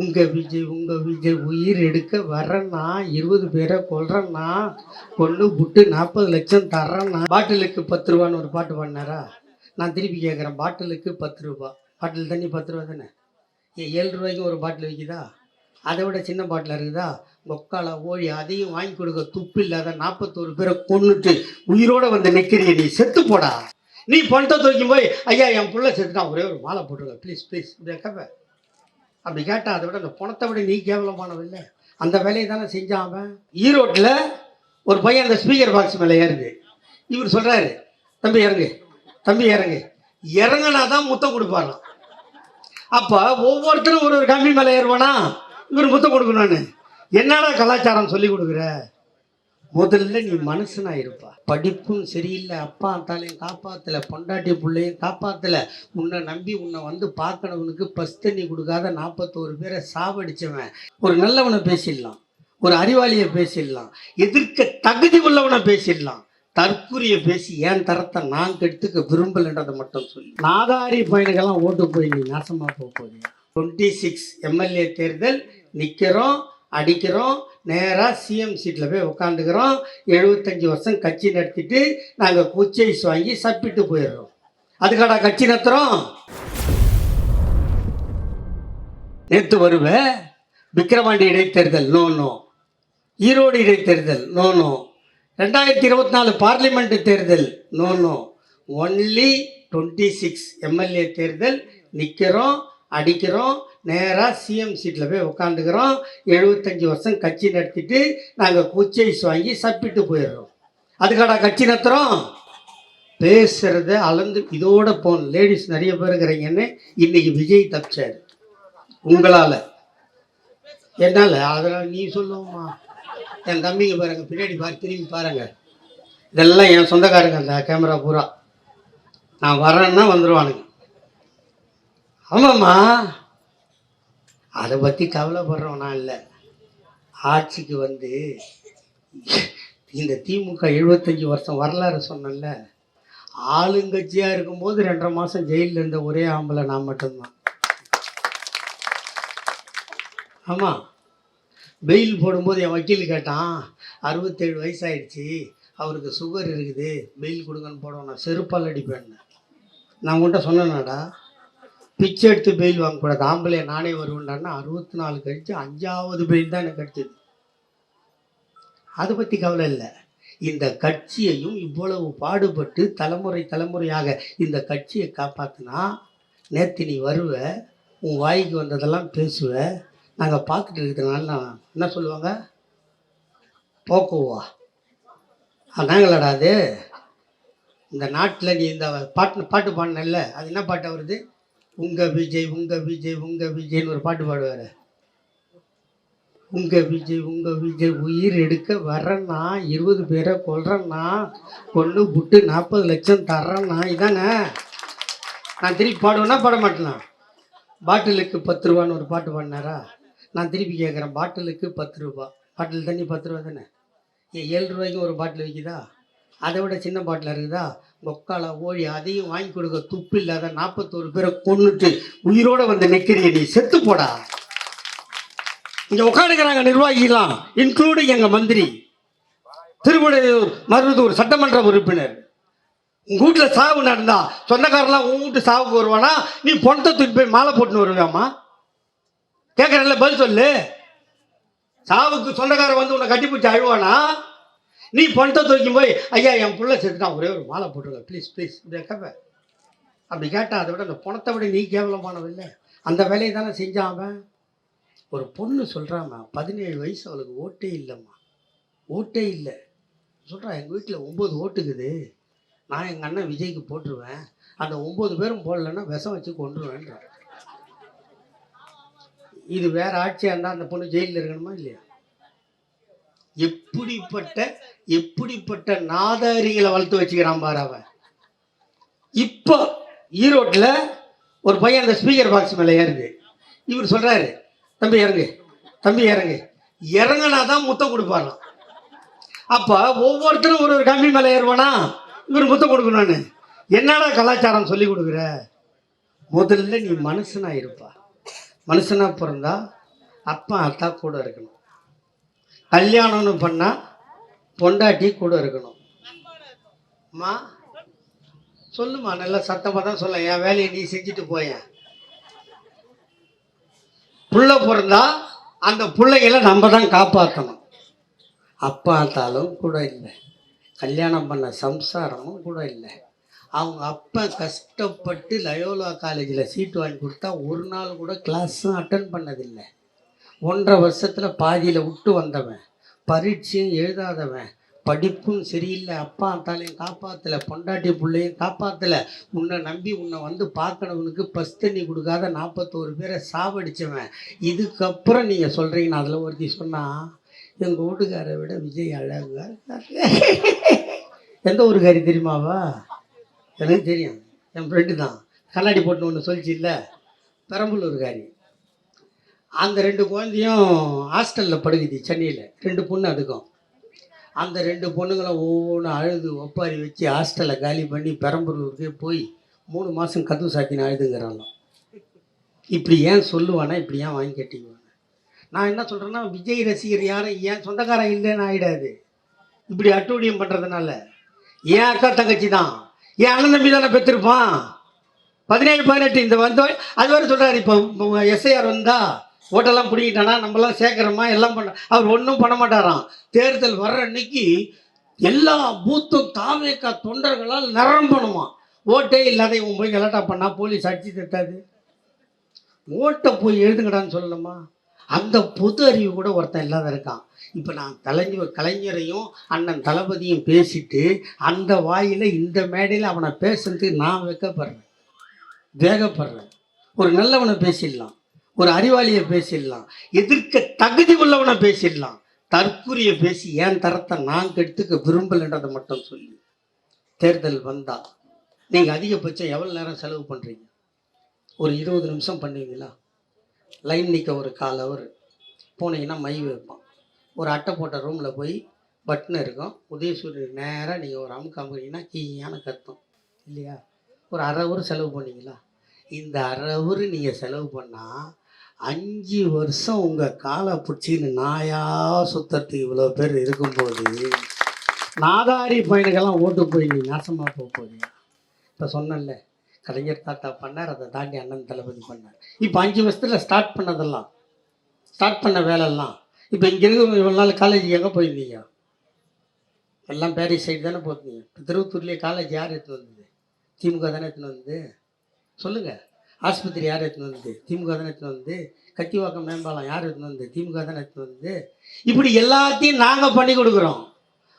உங்கள் விஜய் உங்கள் விஜய் உயிர் எடுக்க வர்றேன்னா இருபது பேரை கொல்றேன்னா கொண்டு புட்டு நாற்பது லட்சம் தர்றேன்னா பாட்டிலுக்கு பத்து ரூபான்னு ஒரு பாட்டு பாடினாரா? நான் திருப்பி கேட்குறேன் பாட்டிலுக்கு பத்து ரூபா. பாட்டில் தண்ணி பத்து ரூபா தானே? ஏ ஏழு ரூபாய்க்கு ஒரு பாட்டில் விற்கிதா அதை விட சின்ன பாட்டில் இருக்குதா? மொக்கால ஓடி அதையும் வாங்கி கொடுக்க துப்பு இல்லாத நாற்பத்தோரு பேரை கொன்னுட்டு உயிரோட வந்து நிற்கிறீ நீ. செத்து போடா. நீ பணத்தை தூக்கி போய் ஐயா என் புள்ள செத்துட்டான். ஒரே ஒரு மாலை போட்டுருங்க. ப்ளீஸ் ப்ளீஸ் இப்படி கேட்ப அப்படி கேட்டால் அதை விட அந்த பணத்தை விட நீ கேவலமானவ இல்லை அந்த வேலையை தானே செஞ்சான் அவன். ஈரோட்டில் ஒரு பையன் அந்த ஸ்பீக்கர் பாக்ஸ் மேலே ஏறுது. இவர் சொல்கிறாரு தம்பி இறங்கு தம்பி இறங்கு. இறங்கினா தான் முத்தம் கொடுப்பாராம். அப்போ ஒவ்வொருத்தரும் ஒரு ஒரு கம்பி மேலே ஏறுவானா? இவர் முத்தம் கொடுக்கணும்னு. என்னடா கலாச்சாரம் சொல்லி கொடுக்குற? முதல்ல நீ மனுஷனா இருப்பா படிப்பும் சரியில்லை அப்பா அத்தாலையும் காப்பாத்தல பொண்டாட்டி பிள்ளையும் காப்பாத்தல. உன்னை நம்பி உன்னை வந்து பார்க்கணவனுக்கு பஸ் தண்ணி கொடுக்காத நாற்பத்தோரு பேரை சாவடிச்சவன். ஒரு நல்லவனை பேசிடலாம். ஒரு அறிவாளியை பேசிடலாம். எதிர்க்க தகுதி உள்ளவனை பேசிடலாம். தற்குறிய பேசி ஏன் தரத்தை நான் கெடுத்துக்க விரும்பலைன்றதை மட்டும் சொல்லி. நாதாரி பயணிகள்லாம் ஓட்டு போய் நீ நாசமா போக போறீங்க டுவெண்ட்டி சிக்ஸ் எம்எல்ஏ தேர்தல் நிற்கிறோம் அடிக்கிறோம். நேராக சிஎம் சீட்டில் போய் உட்காந்துக்கிறோம் எழுபத்தஞ்சி வருஷம் கட்சி நடத்திட்டு நாங்கள் குச்சைஸ் வாங்கி சப்பிட்டு போயிடுறோம். அதுக்காடா கட்சி நடத்துகிறோம் நேற்று வருவேன் விக்கிரவாண்டி இடைத்தேர்தல் நோ நோ. ஈரோடு இடைத்தேர்தல் நோ நோ. ரெண்டாயிரத்தி இருபத்தி நாலு பார்லிமெண்ட் தேர்தல் no no. Only twenty six MLA தேர்தல் நிற்கிறோம் அடிக்கிறோம். நேராக சிஎம் சீட்டில் போய் உட்காந்துக்கிறோம் எழுபத்தஞ்சி வருஷம் கட்சி நடத்திட்டு நாங்கள் குச்சைஸ் வாங்கி சப்பிட்டு போயிடுறோம். அதுக்காடா கட்சி நடத்துகிறோம் பேசுகிறத அளந்து இதோட போன் லேடிஸ் நிறைய பேர் இருக்கிறீங்கன்னு இன்னைக்கு விஜய் தப்பிச்சார். உங்களால். என்னால்? அதெல்லாம் நீ சொல்லுவோம்மா. என் தம்பிங்க பாருங்க பின்னாடி பாரு திரும்பி பாருங்க. இதெல்லாம் என் சொந்தக்காரங்க அந்த கேமரா பூரா. நான் வரேன்னா வந்துடுவானுங்க ஆமாம்மா. அதை பற்றி கவலைப்படுறோம் நான் இல்லை. ஆட்சிக்கு வந்து இந்த திமுக எழுபத்தஞ்சி வருஷம் வரலாறு சொன்னேன்ல. ஆளுங்கட்சியாக இருக்கும்போது ரெண்டரை மாதம் ஜெயிலில் இருந்த ஒரே ஆம்பளை நான் மட்டும்தான். ஆமாம் பெயில் போடும்போது என் வக்கீல் கேட்டான் அறுபத்தேழு வயசாயிடுச்சு அவருக்கு சுகர் இருக்குது பெயில் கொடுங்கன்னு போடணும் நான் செருப்பால் அடிப்பேன் நான் உங்கள்கிட்ட சொன்னேனாடா? பிச்சை எடுத்து பெயில் வாங்கக்கூடாது. ஆம்பளை நானே வருவேன்டான்னா அறுபத்தி நாலு கழிச்சு அஞ்சாவது பெயில் தான் எனக்கு கிடைச்சது அதை பற்றி கவலை இல்லை. இந்த கட்சியையும் இவ்வளவு பாடுபட்டு தலைமுறை தலைமுறையாக இந்த கட்சியை காப்பாற்றினா நேற்று நீ வருவ உன் வாய்க்கு வந்ததெல்லாம் பேசுவ நாங்கள் பார்த்துட்டு இருக்கிறதுனால நான் என்ன சொல்லுவாங்க? போக்குவா. அதாங்களடா அது? இந்த நாட்டில் நீ இந்த பாட்டு பாட்டு பாடினல்ல. அது என்ன பாட்டு வருது? உங்க விஜய் உங்க விஜய் உங்க விஜய்னு ஒரு பாட்டு பாடுவார். உங்க விஜய் உங்க விஜய் உயிர் எடுக்க வர்றேன்னா இருபது பேரை கொல்றேன்னா கொண்டு புட்டு நாற்பது லட்சம் தர்றேன்னா இதானே? நான் திருப்பி பாடுவேன்னா பாட மாட்டேனா? பாட்டிலுக்கு பத்து ரூபான்னு ஒரு பாட்டு பாடினாரா? நான் திருப்பி கேட்குறேன் பாட்டிலுக்கு பத்து ரூபா. பாட்டில் தண்ணி பத்து ரூபா தானே? ஏழு ரூபாய்க்கு ஒரு பாட்டில் விற்கிதா அதை விட சின்ன பாட்டில் இருக்குதா? மொக்கால ஓடி அதையும் வாங்கி கொடுக்க துப்பு இல்லாத நாற்பத்தோரு பேரை கொன்னுட்டு உயிரோட வந்து நிற்கிறிய நீ. செத்து போடா. இங்கே உட்காந்துக்கிறாங்க நிர்வாகிலாம் இன்க்ளூடிங் எங்கள் மந்திரி திருமுடையூர் மருதூர் சட்டமன்ற உறுப்பினர். உங்கள் வீட்டில் சாவு நடந்தா சொந்தக்காரெல்லாம் உன் வீட்டு சாவுக்கு வருவானா? நீ பொணத்தை தூக்கி போய் மாலை போட்டுன்னு வருவியாம்மா? கேட்குறல்ல பதில் சொல்லு. சாவுக்கு சொந்தக்காரன் வந்து உன்னை கட்டிப்பிடிச்சு அழுவானா? நீ பணத்தை தூக்கி போய் ஐயா என் பிள்ளை செத்துட்டான் ஒரே ஒரு மாலை போட்டுருங்க ப்ளீஸ் ப்ளீஸ் இப்படி கேட்ப அப்படி கேட்டால் அதை விட அந்த பணத்தை விட நீ கேவலமானவில்லை அந்த வேலையை தானே செஞ்சான் அவன். ஒரு பொண்ணு சொல்கிறாம்மா பதினேழு வயசு அவளுக்கு ஓட்டே இல்லைம்மா. ஓட்டே இல்லை. சொல்கிறா எங்கள் வீட்டில் ஒம்பது ஓட்டுக்குது. நான் எங்கள் அண்ணன் விஜய்க்கு போட்டுருவேன். அந்த ஒம்பது பேரும் போடலன்னா விஷம் வச்சு கொண்டுருவேன்றான் இது வேறு ஆட்சியாக இருந்தால் அந்த பொண்ணு ஜெயிலில் இருக்கணுமா இல்லையா? எப்படிப்பட்ட எப்படிப்பட்ட நாதாரிகளை வளர்த்து வச்சுக்கிறான் பாரு அவன். இப்போ ஈரோட்டில் ஒரு பையன் அந்த ஸ்பீக்கர் பாக்ஸ் மேலே ஏறுது. இவர் சொல்கிறாரு தம்பி இறங்கு தம்பி இறங்கு. இறங்கினா தான் முத்தம் கொடுப்பாராம் அப்போ ஒவ்வொருத்தரும் ஒரு ஒரு கம்பி மேலே ஏறுவானா? இவர் முத்தம் கொடுக்கணும்னு. என்னடா கலாச்சாரம் சொல்லி கொடுக்குற? முதல்ல நீ மனுஷனாக இருப்பா மனுஷனா பிறந்தா அப்பா அத்தா கூட இருக்கணும். கல்யாணம்னு பண்ணால் பொண்டாட்டி கூட இருக்கணும். அம்மா சொல்லுமா நல்லா சத்தமாக தான் சொல்ல என் வேலையை நீ செஞ்சுட்டு போயேன். புள்ள பிறந்தா அந்த பிள்ளைகளை நம்ம தான் காப்பாற்றணும் அப்பா தாலும் கூட இல்லை. கல்யாணம் பண்ண சம்சாரமும் கூட இல்லை. அவங்க அப்பா கஷ்டப்பட்டு லயோலா காலேஜில் சீட் வாங்கி கொடுத்தா ஒரு நாள் கூட கிளாஸும் அட்டன் பண்ணதில்லை. ஒன்றரை வருஷத்தில் பாதியில் விட்டு வந்தவன் பரீட்சையும் எழுதாதவன் படிப்பும் சரியில்லை அப்பா அத்தாலையும் காப்பாற்றலை பொண்டாட்டி பிள்ளையும் காப்பாற்றலை உன்னை நம்பி உன்னை வந்து பார்க்கணவனுக்கு பஸ் தண்ணி கொடுக்காத நாற்பத்தோரு பேரை சாவடிச்சவன். இதுக்கப்புறம் நீங்கள் சொல்கிறீங்கன்னு அதில் ஒருத்தி சொன்னால் எங்கள் வீட்டுக்காரை விட விஜய் அழகா எந்த ஊருக்காரி தெரியுமாவா? எனக்கு தெரியும். என் ஃப்ரெண்டு தான். கண்ணாடி போட்டு ஒன்று சொல்லிச்சு இல்லை? பெரம்பலூர்காரி அந்த ரெண்டு குழந்தையும் ஹாஸ்டலில் படுக்குது சென்னையில். ரெண்டு பொண்ணு அதுக்கும். அந்த ரெண்டு பொண்ணுங்களும் ஒவ்வொன்றும் அழுது ஒப்பாரி வச்சு ஹாஸ்டலை காலி பண்ணி பெரம்பலூருக்கு போய் மூணு மாதம் கதவு சாத்தின அழுதுங்கிறாங்களாம். இப்படி ஏன் சொல்லுவானா இப்படி ஏன் வாங்கி கட்டிக்குவாங்க? நான் என்ன சொல்கிறேன்னா விஜய் ரசிகர் யாரும் ஏன் சொந்தக்காரன் இல்லைன்னு ஆகிடாது இப்படி அட்டூழியம் பண்ணுறதுனால என் அக்கா தங்கச்சி தான் என் அண்ணன் தம்பி தானே பெற்றிருப்பான்? பதினேழு பதினெட்டு இந்த வந்த அது வரை சொல்கிறாரு இப்போ எஸ்ஐஆர் வந்தால் ஓட்டெல்லாம் பிடிக்கிட்டானா நம்மளாம் சேர்க்குறோமா எல்லாம் பண்ண அவர் ஒன்றும் பண்ண மாட்டாராம். தேர்தல் வர்ற அன்னைக்கு எல்லா பூத்தும் தாவேக்கா தொண்டர்களால் நிரம்பணுமா ஓட்டே இல்லாத இவன் போய் கலாட்டா பண்ணா போலீஸ் அடிச்சு தட்டாது. ஓட்டை போய் எழுதுங்கடான்னு சொல்லணுமா? அந்த பொது அறிவு கூட ஒருத்தன் இல்லாத இருக்கான். இப்போ நான் கலைஞர் கலைஞரையும் அண்ணன் தளபதியும் பேசிட்டு அந்த வாயில் இந்த மேடையில் அவனை பேசுறதுக்கு நான் வைக்கப்படுறேன். வேகப்படுறேன். ஒரு நல்லவனை பேசிடலாம். ஒரு அறிவாளியை பேசிடலாம். எதிர்க்க தகுதி உள்ளவனை பேசிடலாம். தற்குறியை பேசி ஏன் தரத்தை நான் கெடுத்துக்க விரும்பலைன்றதை மட்டும் சொல்லி. தேர்தல் வந்தால் நீங்கள் அதிகபட்சம் எவ்வளோ நேரம் செலவு பண்ணுறீங்க ஒரு இருபது நிமிஷம் பண்ணுவீங்களா? லைன் நிற்க ஒரு கால் அவர் போனீங்கன்னா மை வைப்பான். ஒரு அட்டை போட்ட ரூமில் போய் பட்டன் இருக்கும். உதயசூரியன் நேராக நீங்கள் ஒரு அமுக்கு அமுக்கிங்கன்னா கீயான கத்தும். இல்லையா? ஒரு அரை ஹவர் செலவு பண்ணீங்களா இந்த அரை ஹவர் நீங்கள் செலவு பண்ணால் அஞ்சு வருஷம் உங்கள் காலை பிடிச்சின்னு நாயா சுத்தறதுக்கு இவ்வளோ பேர் இருக்கும்போது நாதாரி பையனுக்கெல்லாம் ஓட்டு போய் நீ நாசமாக போக போறியா? இப்போ சொன்னேன்ல கலைஞர் தாத்தா பண்ணார் அதை தாண்டி அண்ணன் தளபதி பண்ணார். இப்போ அஞ்சு வருஷத்தில் ஸ்டார்ட் பண்ணதெல்லாம் ஸ்டார்ட் பண்ண வேலையெல்லாம் இப்போ இங்கே இருக்க இவ்வளோ நாள் காலேஜ் எங்கே போயிருந்தீங்க எல்லாம் பேரிஸ் சைடு தானே போயிருந்தீங்க இப்போ திருவத்தூர்லேயே காலேஜ் யார் எடுத்துன்னு வந்தது? திமுக தானே எடுத்துன்னு வந்தது? சொல்லுங்கள் ஆஸ்பத்திரி யார் எடுத்துன்னு வந்தது? திமுக தானே எடுத்துன்னு வந்து கத்திவாக்கம் மேம்பாலம் யார் எடுத்துன்னு வந்து திமுக தானே எடுத்துன்னு வந்து இப்படி எல்லாத்தையும் நாங்கள் பண்ணி கொடுக்குறோம்.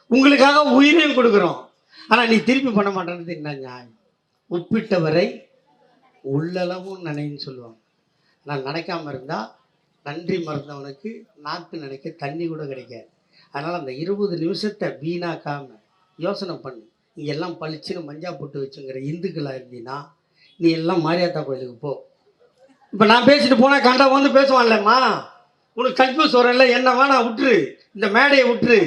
உங்களுக்காக உயிரையும் கொடுக்குறோம். ஆனால் நீ திருப்பி பண்ண மாட்டேன்றது என்ன நியாயம்? ஒப்பிட்டவரை உள்ளளவும் நினைன்னு சொல்லுவாங்க. நான் நினைக்காம இருந்தால் நன்றி மறந்தவனுக்கு நாக்கு நினைக்க தண்ணி கூட கிடைக்காது. அதனால் அந்த இருபது நிமிஷத்தை வீணாக்காமல் யோசனை பண்ணு. நீ எல்லாம் பளிச்சுன்னு மஞ்சா போட்டு வச்சுங்கிற இந்துக்களாக இருந்தீங்கன்னா நீ எல்லாம் மாரியாத்தா கோயிலுக்கு போ. இப்போ நான் பேசிட்டு போனால் கண்டா வந்து பேசுவான்லம்மா. உனக்கு கன்ஃபியூஸ் வரல என்னவா நான் விட்டுரு. இந்த மேடையை விட்டுரு.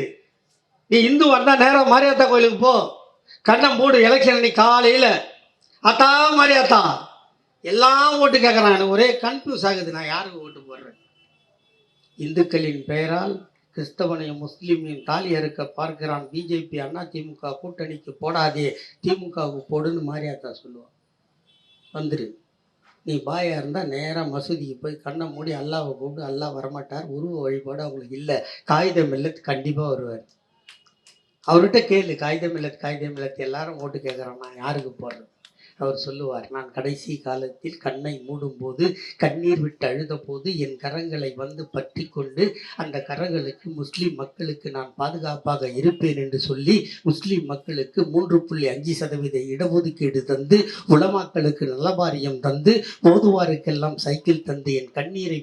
நீ இந்து வந்தால் நேரம் மாரியாத்தா கோயிலுக்கு போ. கண்ணம் போடு எலெக்ஷன் அன்னைக்கு காலையில். அத்தா மாரியாத்தா. எல்லாம் ஓட்டு கேட்குறான் ஒரே கன்ஃபியூஸ் ஆகுது. நான் யாருக்கு ஓட்டு போடுறேன்? இந்துக்களின் பெயரால் கிறிஸ்தவனையும் முஸ்லீமையும் தாலி அறுக்க பார்க்கிறான். பிஜேபி அண்ணா திமுக கூட்டணிக்கு போடாதே. திமுகவுக்கு போடுன்னு மாரியாத்தா சொல்லுவான். வந்துடு நீ பாயா இருந்தால் நேராக மசூதிக்கு போய் கண்ணை மூடி அல்லாவை கூப்பிட்டு அல்லா வரமாட்டார். உருவ வழிபாடு அவங்களுக்கு இல்லை. காகிதம் மில்லத் கண்டிப்பாக வருவார். அவர்கிட்ட கேளு காகிதம் மில்லத் காகிதம் மில்லத் எல்லாரும் ஓட்டு கேட்குறான் நான் யாருக்கு போடுறது? அவர் சொல்லுவார் நான் கடைசி காலத்தில் கண்ணை மூடும்போது கண்ணீர் விட்டு அழுத போது என் கரங்களை வந்து பற்றி கொண்டு அந்த கரங்களுக்கு முஸ்லீம் மக்களுக்கு நான் பாதுகாப்பாக இருப்பேன் என்று சொல்லி முஸ்லீம் மக்களுக்கு மூன்று புள்ளி அஞ்சு சதவீத இடஒதுக்கீடு தந்து உலமாக்களுக்கு நலபாரியம் தந்து ஓதுவாருக்கெல்லாம் சைக்கிள் தந்து என் கண்ணீரை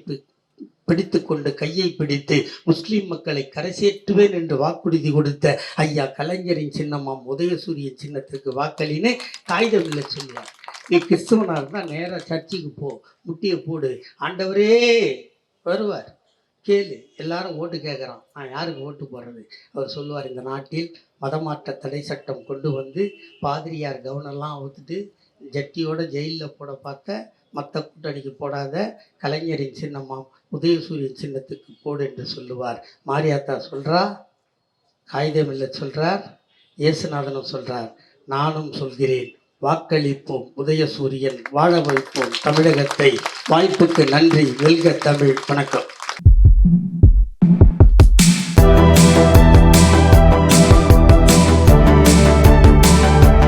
பிடித்து கொண்டு கையை பிடித்து முஸ்லிம் மக்களை கரைசேற்றுவேன் என்று வாக்குறுதி கொடுத்த ஐயா கலைஞரின் சின்னமாம் உதயசூரியன் சின்னத்திற்கு வாக்களின்னு. காகிதம் இல்லை சொல்லுவார். நீ கிறிஸ்தவனாக இருந்தால் நேராக சர்ச்சுக்கு போ முட்டியை போடு. ஆண்டவரே வருவார். கேளு எல்லாரும் ஓட்டு கேட்குறான். நான் யாருக்கு ஓட்டு போடுறது? அவர் சொல்லுவார் இந்த நாட்டில் மதமாற்ற தடை சட்டம் கொண்டு வந்து பாதிரியார் கவனம்லாம் அவுத்துட்டு ஜட்டியோட ஜெயிலில் போட பார்த்த மற்ற கூட்டணிக்கு போடாத கலைஞரின் சின்னமாம் உதயசூரியன் சின்னத்துக்கு போடு என்று சொல்லுவார். மாரியாத்தா சொல்கிறா காகிதமில்லை சொல்கிறார் இயேசுநாதனும் சொல்கிறார் நானும் சொல்கிறேன் வாக்களிப்போம் உதயசூரியன் வாழ வைப்போம் தமிழகத்தை. வாய்ப்புக்கு நன்றி வெல்க தமிழ் வணக்கம்.